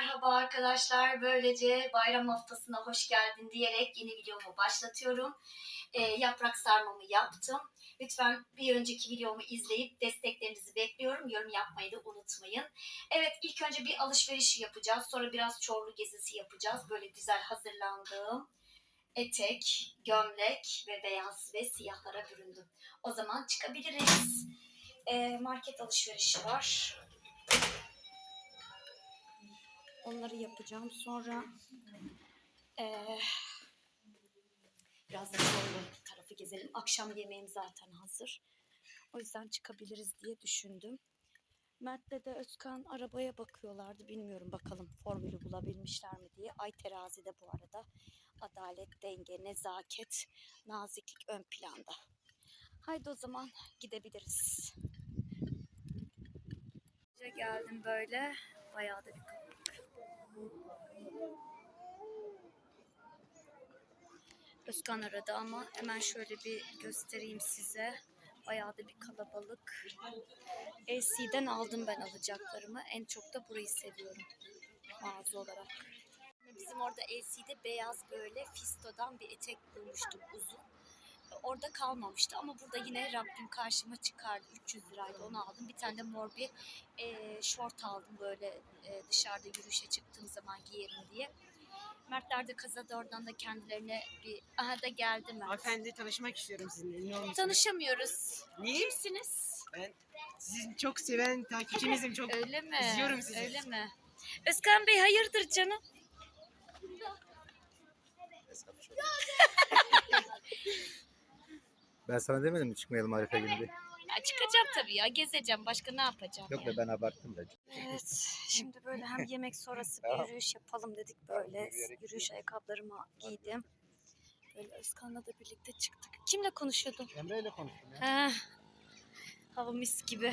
Merhaba arkadaşlar. Böylece bayram haftasına hoş geldin diyerek yeni videomu başlatıyorum. Ee, yaprak sarmamı yaptım. Lütfen bir önceki videomu izleyip desteklerinizi bekliyorum. Yorum yapmayı da unutmayın. Evet ilk önce bir alışveriş yapacağız. Sonra biraz çorlu gezisi yapacağız. Böyle güzel hazırlandığım etek, gömlek ve beyaz ve siyahlara büründüm. O zaman çıkabiliriz. Ee, market alışverişi var. Onları yapacağım. Sonra eee, biraz da çorlu tarafı gezelim. Akşam yemeğim zaten hazır. O yüzden çıkabiliriz diye düşündüm. Mert'le de Özkan arabaya bakıyorlardı. Bilmiyorum bakalım formülü bulabilmişler mi diye. Ay terazide bu arada. Adalet, denge, nezaket, naziklik ön planda. Haydi o zaman gidebiliriz. Geldim böyle. Bayağı da bir Özkan aradı ama hemen şöyle bir göstereyim size. Bayağı da bir kalabalık. LC'den aldım ben alacaklarımı. En çok da burayı seviyorum mağaza olarak. Bizim orada LC'de beyaz böyle fistodan bir etek bulmuştum uzun. Orada kalmamıştı ama burada yine Rabbim karşıma çıkardı. 300 liraydı onu aldım. Bir tane de mor bir e, şort aldım böyle e, dışarıda yürüyüşe çıktığım zaman giyerim diye. Mertler de kazadı oradan da kendilerine bir... Aha da geldi Mert. Hanımefendi tanışmak istiyorum sizinle. Ünlü olmuşsunuz. Tanışamıyoruz. Niye? Kimsiniz? Ben sizin çok seven takipçinizim. Çok Öyle mi? İzliyorum sizi. Öyle mi? Özkan Bey hayırdır canım? Ben sana demedim mi çıkmayalım Arife günü diye. Ya çıkacağım tabii ya gezeceğim. Başka ne yapacağım? Yok ya? be ben abarttım da. Evet, şimdi böyle hem yemek sonrası bir yürüyüş yapalım dedik böyle. Yürüyüş ayakkabılarımı giydim. Böyle Özkan'la da birlikte çıktık. Kimle konuşuyordun? Emre ile konuştum ya. Heh, hava mis gibi.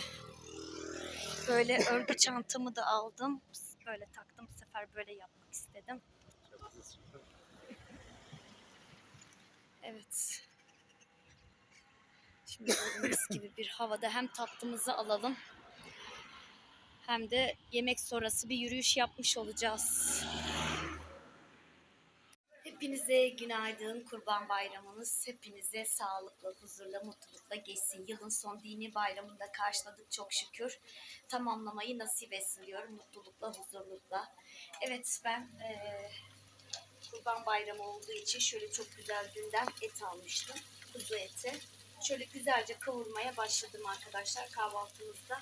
Böyle örgü çantamı da aldım. Böyle taktım. Bu sefer böyle yapmak istedim. Evet. Şimdi mis gibi bir havada hem tatlımızı alalım hem de yemek sonrası bir yürüyüş yapmış olacağız. Hepinize günaydın. Kurban bayramınız hepinize sağlıkla, huzurla, mutlulukla geçsin. Yılın son dini bayramını da karşıladık çok şükür. Tamamlamayı nasip etsin diyorum mutlulukla, huzurlukla. Evet ben eee, Kurban bayramı olduğu için şöyle çok güzel günden et almıştım. Kuzu eti. Şöyle güzelce kavurmaya başladım arkadaşlar kahvaltımızda.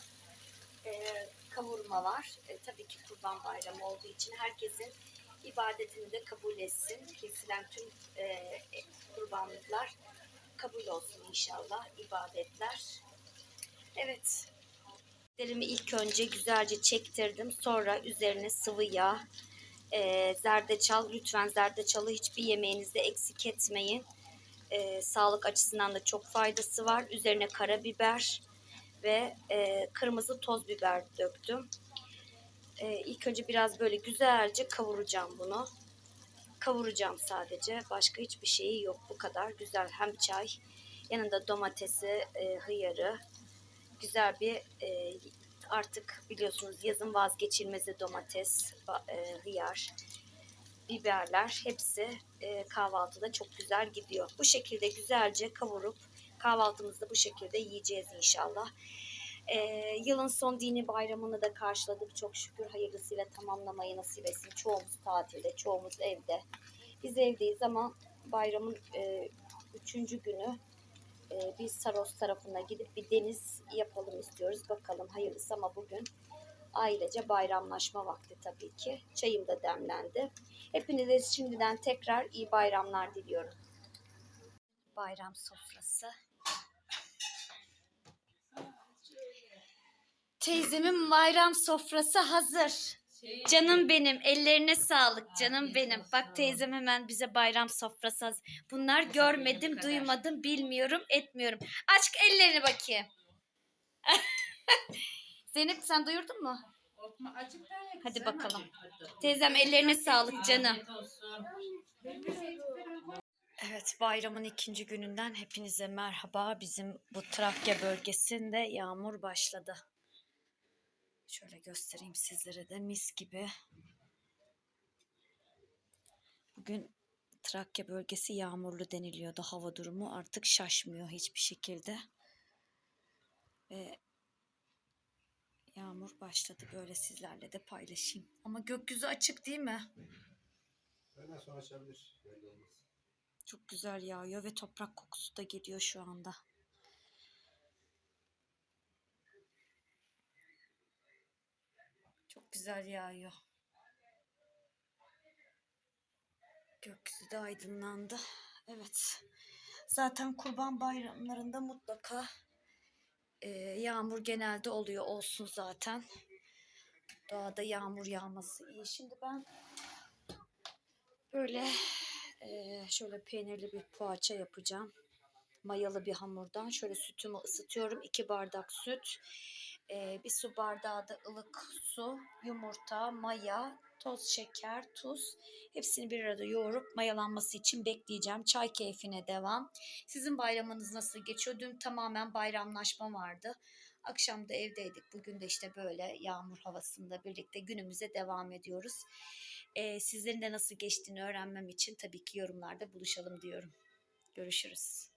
Eee, kavurma var. E, tabii ki kurban bayramı olduğu için herkesin ibadetini de kabul etsin. Kesilen tüm e, kurbanlıklar kabul olsun inşallah ibadetler. Evet. Elimi ilk önce güzelce çektirdim. Sonra üzerine sıvı yağ, e, zerdeçal. Lütfen zerdeçalı hiçbir yemeğinizde eksik etmeyin. E, sağlık açısından da çok faydası var. Üzerine karabiber ve e, kırmızı toz biber döktüm. E, ilk önce biraz böyle güzelce kavuracağım bunu. Kavuracağım sadece. Başka hiçbir şeyi yok. Bu kadar güzel. Hem çay, yanında domatesi, e, hıyarı. Güzel bir e, artık biliyorsunuz yazın vazgeçilmezi domates, e, hıyar, biberler hepsi e, kahvaltıda çok güzel gidiyor. Bu şekilde güzelce kavurup kahvaltımızda bu şekilde yiyeceğiz inşallah. Ee, yılın son dini bayramını da karşıladık. Çok şükür hayırlısıyla tamamlamayı nasip etsin. Çoğumuz tatilde, çoğumuz evde. Biz evdeyiz ama bayramın e, üçüncü günü e, biz Saros tarafına gidip bir deniz yapalım istiyoruz. Bakalım hayırlısı ama bugün ailece bayramlaşma vakti tabii ki. Çayım da demlendi. Hepinize şimdiden tekrar iyi bayramlar diliyorum. Bayram sofrası. Teyzemin bayram sofrası hazır. Canım benim, ellerine sağlık canım benim. Bak teyzem hemen bize bayram sofrası hazır. Bunlar görmedim, duymadım, bilmiyorum, etmiyorum. Aç ellerini bakayım. Zeynep sen duyurdun mu? Hadi bakalım. Teyzem ellerine sağlık canım. Evet bayramın ikinci gününden hepinize merhaba. Bizim bu Trakya bölgesinde yağmur başladı. Şöyle göstereyim sizlere de mis gibi Bugün Trakya bölgesi yağmurlu deniliyordu. Hava durumu artık şaşmıyor hiçbir şekilde. Ve yağmur başladı. Böyle sizlerle de paylaşayım. Ama gökyüzü açık değil mi? Öğleden sonra açabilir. Çok güzel yağıyor ve toprak kokusu da geliyor şu anda. Çok güzel yağıyor. Gökyüzü de aydınlandı. Evet. Zaten kurban bayramlarında mutlaka e, yağmur genelde oluyor. Olsun zaten. Doğada yağmur yağması iyi. Şimdi ben böyle ee, şöyle peynirli bir poğaça yapacağım. Mayalı bir hamurdan. Şöyle sütümü ısıtıyorum. 2 bardak süt. Ee, bir su bardağı da ılık su, yumurta, maya, toz şeker, tuz. Hepsini bir arada yoğurup mayalanması için bekleyeceğim. Çay keyfine devam. Sizin bayramınız nasıl geçiyor? Dün tamamen bayramlaşma vardı. Akşam da evdeydik. Bugün de işte böyle yağmur havasında birlikte günümüze devam ediyoruz. Ee, sizlerin de nasıl geçtiğini öğrenmem için tabii ki yorumlarda buluşalım diyorum. Görüşürüz.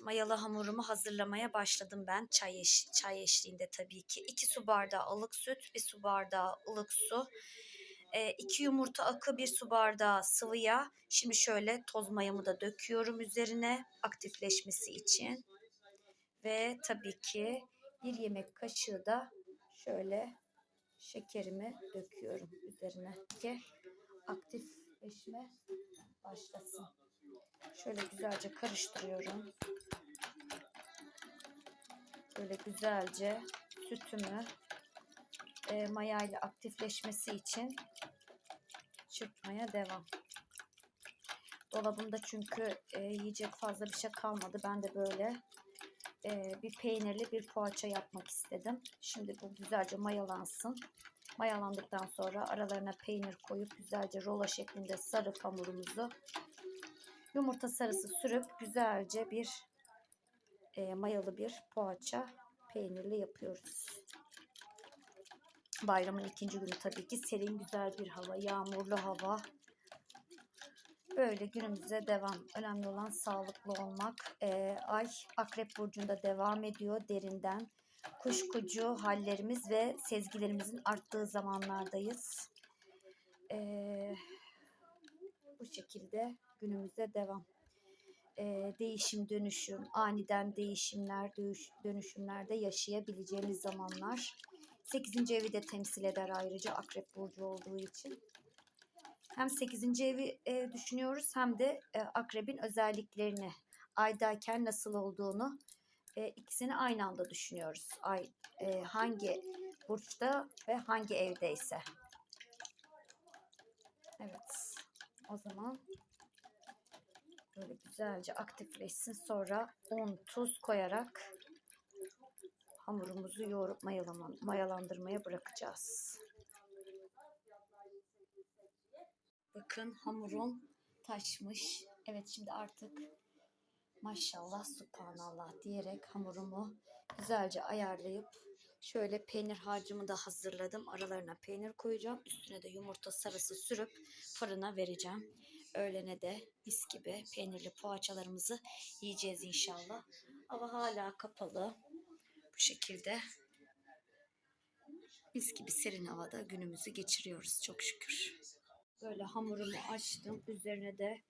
Mayalı hamurumu hazırlamaya başladım ben. Çay, eş, çay eşliğinde tabii ki. 2 su bardağı ılık süt, 1 su bardağı ılık su. 2 yumurta akı, 1 su bardağı sıvı yağ. Şimdi şöyle toz mayamı da döküyorum üzerine aktifleşmesi için. Ve tabii ki bir yemek kaşığı da şöyle şekerimi döküyorum üzerine ki aktifleşme başlasın. Şöyle güzelce karıştırıyorum. Böyle güzelce sütümü e, mayayla aktifleşmesi için çırpmaya devam. Dolabımda çünkü e, yiyecek fazla bir şey kalmadı. Ben de böyle e, bir peynirli bir poğaça yapmak istedim. Şimdi bu güzelce mayalansın. Mayalandıktan sonra aralarına peynir koyup güzelce rola şeklinde sarıp hamurumuzu yumurta sarısı sürüp güzelce bir e, mayalı bir poğaça peynirli yapıyoruz. Bayramın ikinci günü tabii ki serin güzel bir hava, yağmurlu hava. Böyle günümüze devam. Önemli olan sağlıklı olmak. Ee, ay Akrep Burcu'nda devam ediyor derinden. Kuşkucu hallerimiz ve sezgilerimizin arttığı zamanlardayız. Ee, bu şekilde günümüze devam. Ee, değişim, dönüşüm, aniden değişimler, dönüş, dönüşümlerde yaşayabileceğimiz zamanlar. 8. evi de temsil eder ayrıca Akrep Burcu olduğu için hem 8. evi e, düşünüyoruz hem de e, akrebin özelliklerini aydayken nasıl olduğunu e, ikisini aynı anda düşünüyoruz. Ay e, hangi burçta ve hangi evdeyse. Evet. O zaman böyle güzelce aktifleşsin. Sonra un, tuz koyarak hamurumuzu yoğurup mayalaman, mayalandırmaya bırakacağız. Bakın hamurum taşmış. Evet şimdi artık maşallah subhanallah diyerek hamurumu güzelce ayarlayıp şöyle peynir harcımı da hazırladım. Aralarına peynir koyacağım. Üstüne de yumurta sarısı sürüp fırına vereceğim. Öğlene de mis gibi peynirli poğaçalarımızı yiyeceğiz inşallah. Hava hala kapalı. Bu şekilde mis gibi serin havada günümüzü geçiriyoruz çok şükür. Böyle hamurumu açtım. Üzerine de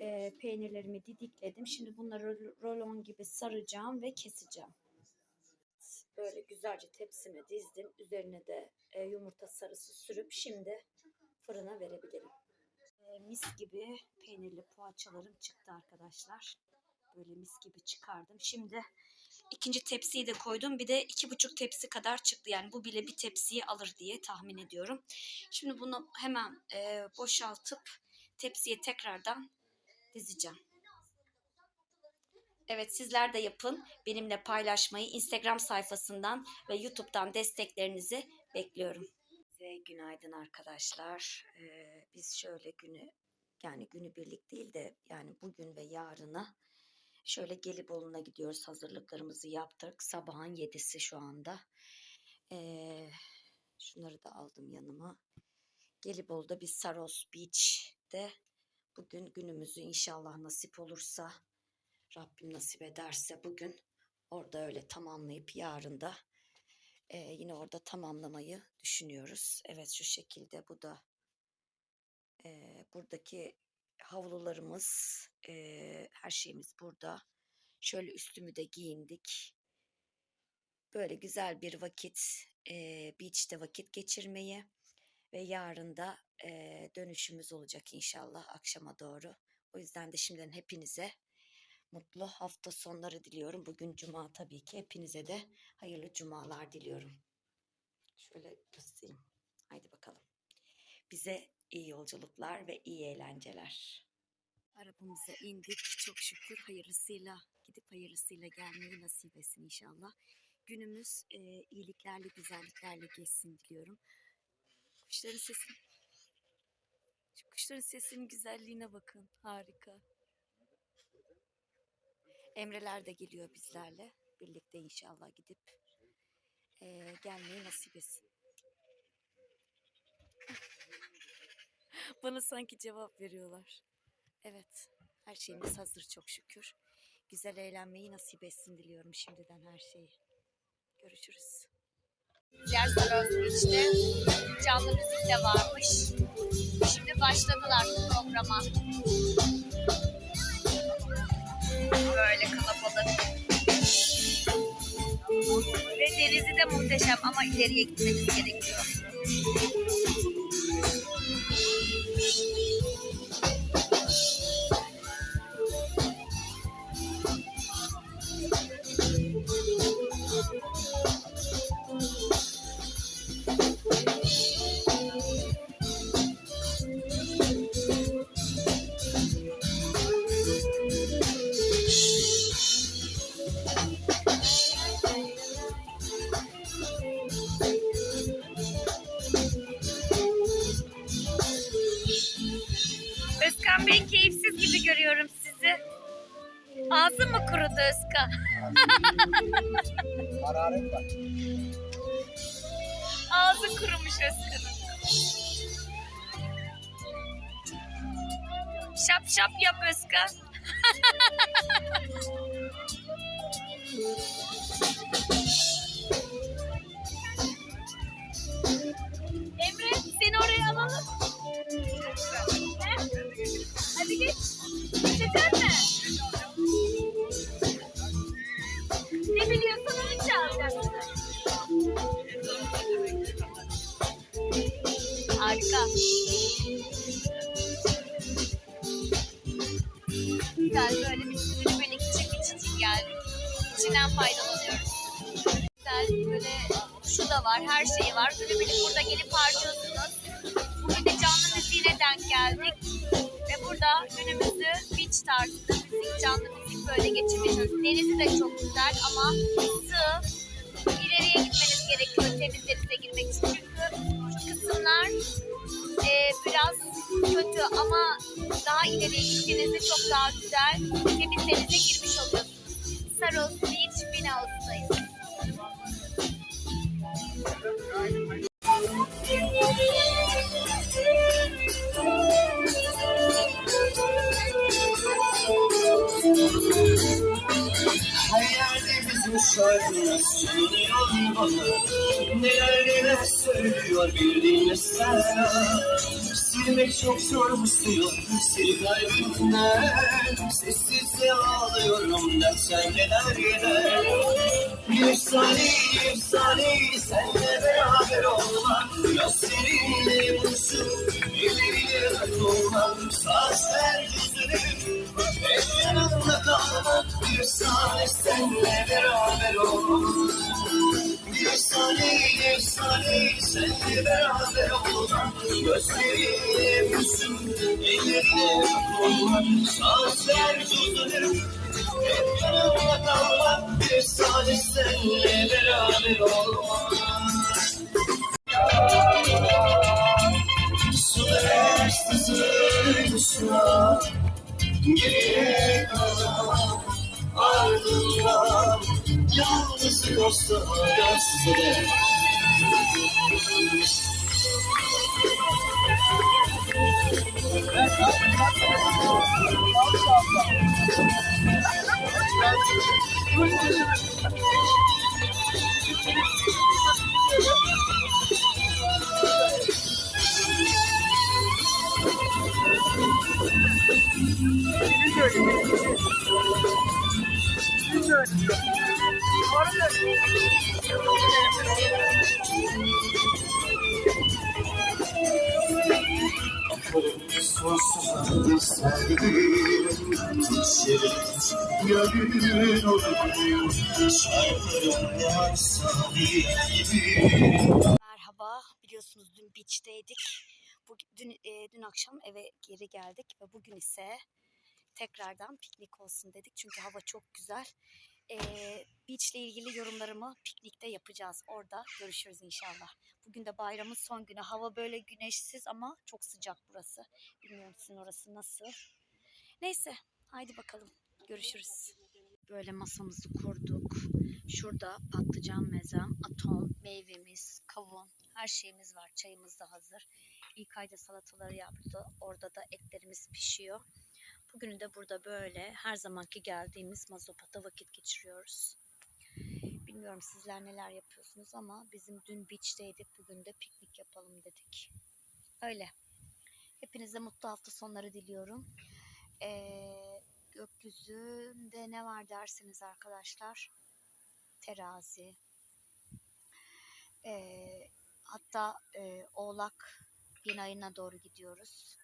e, peynirlerimi didikledim. Şimdi bunları rolon gibi saracağım ve keseceğim. Böyle güzelce tepsime dizdim. Üzerine de e, yumurta sarısı sürüp şimdi fırına verebilirim. E, mis gibi peynirli poğaçalarım çıktı arkadaşlar. Böyle mis gibi çıkardım. Şimdi ikinci tepsiyi de koydum. Bir de iki buçuk tepsi kadar çıktı. Yani bu bile bir tepsiyi alır diye tahmin ediyorum. Şimdi bunu hemen e, boşaltıp tepsiye tekrardan dizeceğim. Evet sizler de yapın. Benimle paylaşmayı Instagram sayfasından ve YouTube'dan desteklerinizi bekliyorum. Günaydın arkadaşlar. Ee, biz şöyle günü yani günü birlik değil de yani bugün ve yarına şöyle Gelibolu'na gidiyoruz. Hazırlıklarımızı yaptık. Sabahın yedisi şu anda. Ee, şunları da aldım yanıma. Gelibolu'da bir Saros Beach birlikte bugün günümüzü inşallah nasip olursa Rabbim nasip ederse bugün orada öyle tamamlayıp yarın da e, yine orada tamamlamayı düşünüyoruz. Evet şu şekilde bu da e, buradaki havlularımız e, her şeyimiz burada. Şöyle üstümü de giyindik. Böyle güzel bir vakit e, beach'te vakit geçirmeyi ve yarın da e, dönüşümüz olacak inşallah akşama doğru. O yüzden de şimdiden hepinize mutlu hafta sonları diliyorum. Bugün cuma tabii ki hepinize de hayırlı cumalar diliyorum. Şöyle göstereyim. Haydi bakalım. Bize iyi yolculuklar ve iyi eğlenceler. Arabamıza indik. Çok şükür hayırlısıyla gidip hayırlısıyla gelmeyi nasip etsin inşallah. Günümüz e, iyiliklerle, güzelliklerle geçsin diliyorum. Kuşların sesi. Kuşların sesinin güzelliğine bakın. Harika. Emreler de geliyor bizlerle. Birlikte inşallah gidip e, gelmeyi nasip etsin. Bana sanki cevap veriyorlar. Evet, her şeyimiz hazır çok şükür. Güzel eğlenmeyi nasip etsin diliyorum şimdiden her şeyi. Görüşürüz. Saros Beach'te canlı müzik de varmış. Şimdi başladılar programa. Böyle kalabalık. Ve denizi de muhteşem ama ileriye gitmemiz gerekiyor. Hararet var. Ağzı kurumuş Özkan'ın. Şap şap yap Özkan. Emre seni oraya alalım. Hadi geç. Geçecek mi? Harika. Güzel böyle bir sürü böyle küçük için geldik. İçinden faydalanıyoruz. Güzel böyle şu da var, her şey var. Günübirlik burada gelip harcıyorsunuz. Bugün de canlı müziğine denk geldik. Ve burada günümüzü beach tarzında müzik, canlı müzik böyle geçirmeye çalışıyoruz. Denizi de çok güzel ama sığ. İleriye gitmeniz gerekiyor temiz denize girmek için. Çünkü şu kısımlar e, biraz kötü ama daha ileriye gittiğinizde çok daha güzel temiz denize girmiş oluyorsunuz. Saros Beach Binhouse'dayız. Her bizim şarkımız söylüyor bana Neler neler söylüyor bildiğin sen Silmek çok zor bu suyu Sil kalbimden Sessizce ağlıyorum dersen neler gider Bir bir saniye senle beraber olmak Gözlerinle buluşup Ellerine olmak Saçlar yüzünü hep kalmak Bir saniye senle beraber olmak. Bir bir saniye senle beraber olmak. Gözleriyle buluşup Ellerine olmak Saçlar yüzünü hep yanımda kalmak Bir saniye senle beraber olmak. Sular sızışma Nereye kadar ardından yalnız. Merhaba. Biliyorsunuz dün beach'teydik. Bugün, dün, e, dün akşam eve geri geldik ve bugün ise tekrardan piknik olsun dedik. Çünkü hava çok güzel. E, beach ile ilgili yorumlarımı piknikte yapacağız. Orada görüşürüz inşallah. Bugün de bayramın son günü. Hava böyle güneşsiz ama çok sıcak burası. Bilmiyorum sizin orası nasıl. Neyse haydi bakalım. Görüşürüz. Böyle masamızı kurduk. Şurada patlıcan mezem, atom, meyvemiz, kavun, her şeyimiz var. Çayımız da hazır. İlk ayda salataları yaptı. Orada da etlerimiz pişiyor. Bugünü de burada böyle her zamanki geldiğimiz mazopata vakit geçiriyoruz. Bilmiyorum sizler neler yapıyorsunuz ama bizim dün beach'teydik. Bugün de piknik yapalım dedik. Öyle. Hepinize mutlu hafta sonları diliyorum. Ee, gökyüzünde ne var dersiniz arkadaşlar? Terazi. Ee, hatta e, Oğlak yeni ayına doğru gidiyoruz.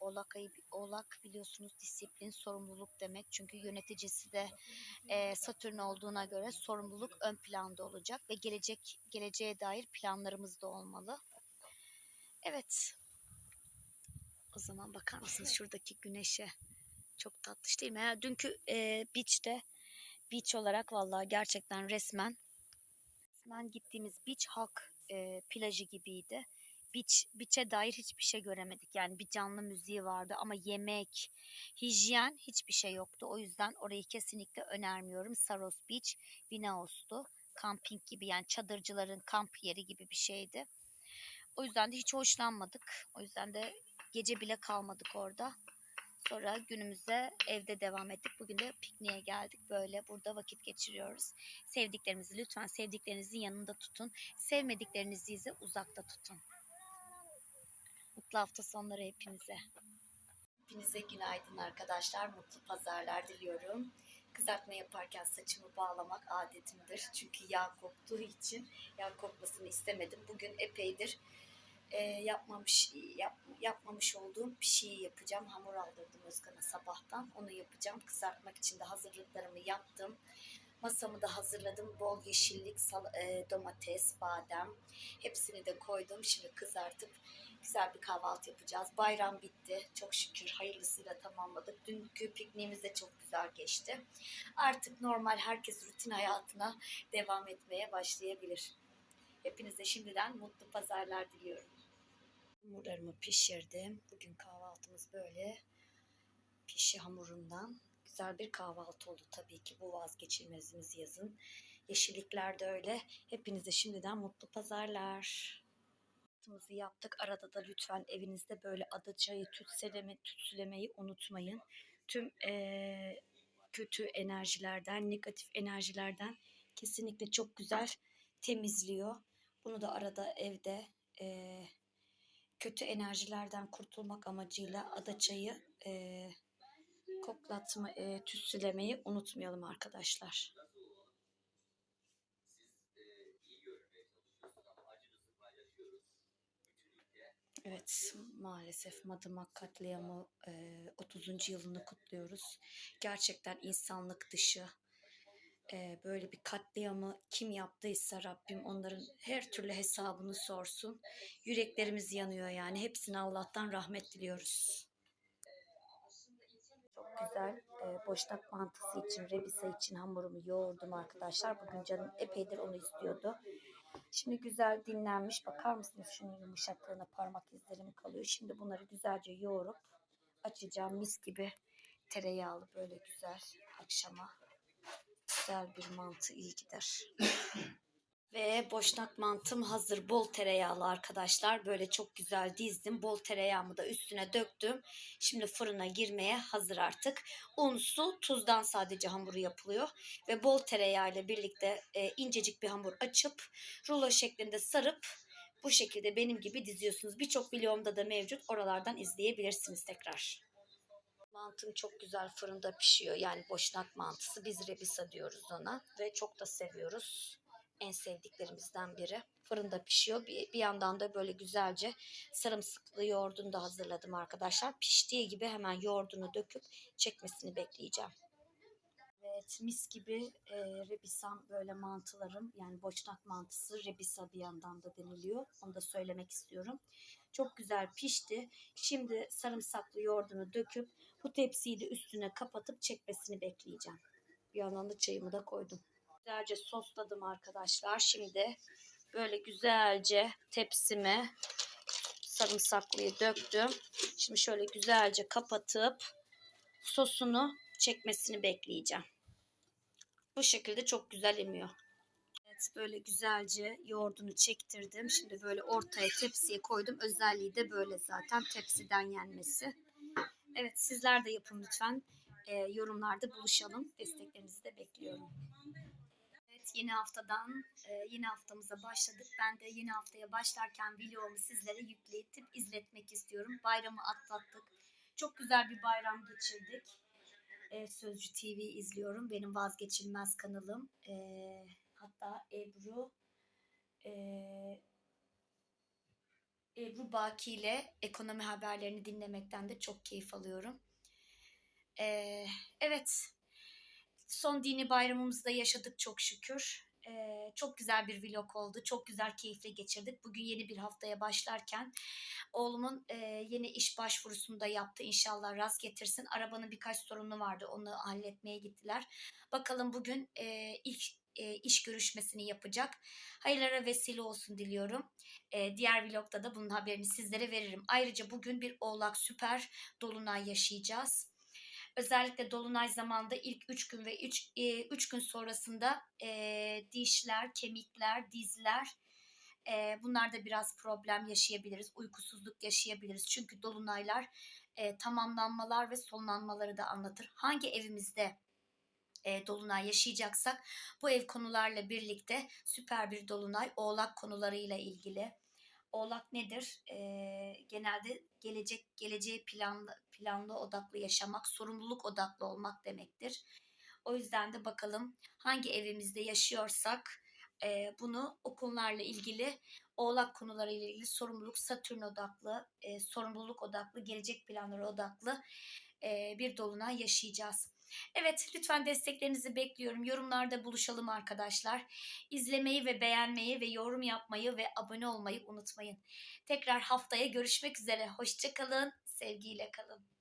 Oğlak ayı, Oğlak biliyorsunuz disiplin, sorumluluk demek. Çünkü yöneticisi de e, Satürn olduğuna göre sorumluluk ön planda olacak ve gelecek geleceğe dair planlarımız da olmalı. Evet. O zaman bakar mısınız şuradaki güneşe? Çok tatlış değil mi? Ya, dünkü e, beach'te beach olarak vallahi gerçekten resmen resmen gittiğimiz beach halk e, plajı gibiydi. Beach, beach'e dair hiçbir şey göremedik. Yani bir canlı müziği vardı ama yemek, hijyen hiçbir şey yoktu. O yüzden orayı kesinlikle önermiyorum. Saros Beach, Vinaos'tu. Kamping gibi yani çadırcıların kamp yeri gibi bir şeydi. O yüzden de hiç hoşlanmadık. O yüzden de gece bile kalmadık orada. Sonra günümüze evde devam ettik. Bugün de pikniğe geldik. Böyle burada vakit geçiriyoruz. Sevdiklerinizi lütfen sevdiklerinizin yanında tutun. Sevmediklerinizi ise uzakta tutun. Mutlu hafta sonları hepinize. Hepinize günaydın arkadaşlar. Mutlu pazarlar diliyorum. Kızartma yaparken saçımı bağlamak adetimdir. Çünkü yağ koktuğu için yağ kokmasını istemedim. Bugün epeydir e, yapmamış yap, yapmamış olduğum bir şeyi yapacağım. Hamur aldırdım Özkan'a sabahtan. Onu yapacağım. Kızartmak için de hazırlıklarımı yaptım. Masamı da hazırladım. Bol yeşillik, sal, e, domates, badem hepsini de koydum. Şimdi kızartıp güzel bir kahvaltı yapacağız. Bayram bitti. Çok şükür hayırlısıyla tamamladık. Dünkü pikniğimiz de çok güzel geçti. Artık normal herkes rutin hayatına devam etmeye başlayabilir. Hepinize şimdiden mutlu pazarlar diliyorum. Hamurlarımı pişirdim. Bugün kahvaltımız böyle pişi hamurundan. Güzel bir kahvaltı oldu tabii ki. Bu vazgeçilmezimiz yazın. Yeşillikler de öyle. Hepinize şimdiden mutlu pazarlar. Kahvaltımızı yaptık. Arada da lütfen evinizde böyle adaçayı tütsüleme, tütsülemeyi unutmayın. Tüm eee, kötü enerjilerden, negatif enerjilerden kesinlikle çok güzel temizliyor. Bunu da arada evde eee, kötü enerjilerden kurtulmak amacıyla adaçayı eee koklatma, eee, tütsülemeyi unutmayalım arkadaşlar. Evet maalesef Madımak katliamı eee, 30. yılını kutluyoruz. Gerçekten insanlık dışı eee, böyle bir katliamı kim yaptıysa Rabbim onların her türlü hesabını sorsun. Yüreklerimiz yanıyor yani. Hepsine Allah'tan rahmet diliyoruz. Güzel e, boşnak mantısı için, rebise için hamurumu yoğurdum arkadaşlar. Bugün canım epeydir onu istiyordu. Şimdi güzel dinlenmiş. Bakar mısınız şunun yumuşaklığına parmak izlerim kalıyor. Şimdi bunları güzelce yoğurup açacağım. Mis gibi tereyağlı böyle güzel akşama. Güzel bir mantı iyi gider. Ve boşnak mantım hazır. Bol tereyağlı arkadaşlar. Böyle çok güzel dizdim. Bol tereyağımı da üstüne döktüm. Şimdi fırına girmeye hazır artık. Un, su, tuzdan sadece hamuru yapılıyor. Ve bol tereyağı ile birlikte e, incecik bir hamur açıp rulo şeklinde sarıp bu şekilde benim gibi diziyorsunuz. Birçok videomda da mevcut. Oralardan izleyebilirsiniz tekrar. Mantım çok güzel fırında pişiyor. Yani boşnak mantısı. Biz rebisa diyoruz ona. Ve çok da seviyoruz. En sevdiklerimizden biri. Fırında pişiyor. Bir, bir yandan da böyle güzelce sarımsaklı yoğurdunu da hazırladım arkadaşlar. Piştiği gibi hemen yoğurdunu döküp çekmesini bekleyeceğim. Evet mis gibi e, rebisam böyle mantılarım yani boşnak mantısı rebisa bir yandan da deniliyor. Onu da söylemek istiyorum. Çok güzel pişti. Şimdi sarımsaklı yoğurdunu döküp bu tepsiyi de üstüne kapatıp çekmesini bekleyeceğim. Bir yandan da çayımı da koydum. Güzelce sosladım arkadaşlar. Şimdi böyle güzelce tepsime sarımsaklıyı döktüm. Şimdi şöyle güzelce kapatıp sosunu çekmesini bekleyeceğim. Bu şekilde çok güzel emiyor. Evet böyle güzelce yoğurdunu çektirdim. Şimdi böyle ortaya tepsiye koydum. Özelliği de böyle zaten tepsiden yenmesi. Evet sizler de yapın lütfen. Ee, yorumlarda buluşalım. Desteklerinizi de bekliyorum. Yeni haftadan e, yeni haftamıza başladık. Ben de yeni haftaya başlarken videomu sizlere yükletip izletmek istiyorum. Bayramı atlattık. Çok güzel bir bayram geçirdik. Sözcü TV izliyorum. Benim vazgeçilmez kanalım. E, hatta Ebru e, Ebru Baki ile ekonomi haberlerini dinlemekten de çok keyif alıyorum. Evet. Son dini bayramımızı da yaşadık çok şükür. Ee, çok güzel bir vlog oldu. Çok güzel, keyifli geçirdik. Bugün yeni bir haftaya başlarken oğlumun e, yeni iş başvurusunu da yaptı. İnşallah rast getirsin. Arabanın birkaç sorunu vardı. Onu halletmeye gittiler. Bakalım bugün e, ilk e, iş görüşmesini yapacak. Hayırlara vesile olsun diliyorum. E, diğer vlogda da bunun haberini sizlere veririm. Ayrıca bugün bir oğlak süper dolunay yaşayacağız. Özellikle dolunay zamanında ilk 3 gün ve 3 3 gün sonrasında e, dişler, kemikler, dizler e, bunlarda biraz problem yaşayabiliriz. Uykusuzluk yaşayabiliriz. Çünkü dolunaylar e, tamamlanmalar ve sonlanmaları da anlatır. Hangi evimizde e, dolunay yaşayacaksak bu ev konularla birlikte süper bir dolunay oğlak konularıyla ilgili. Oğlak nedir? E, genelde gelecek geleceğe planlı planlı odaklı yaşamak, sorumluluk odaklı olmak demektir. O yüzden de bakalım hangi evimizde yaşıyorsak e, bunu o konularla ilgili oğlak konularıyla ilgili sorumluluk satürn odaklı, e, sorumluluk odaklı, gelecek planları odaklı e, bir dolunay yaşayacağız. Evet lütfen desteklerinizi bekliyorum. Yorumlarda buluşalım arkadaşlar. İzlemeyi ve beğenmeyi ve yorum yapmayı ve abone olmayı unutmayın. Tekrar haftaya görüşmek üzere. Hoşçakalın. Sevgiyle kalın.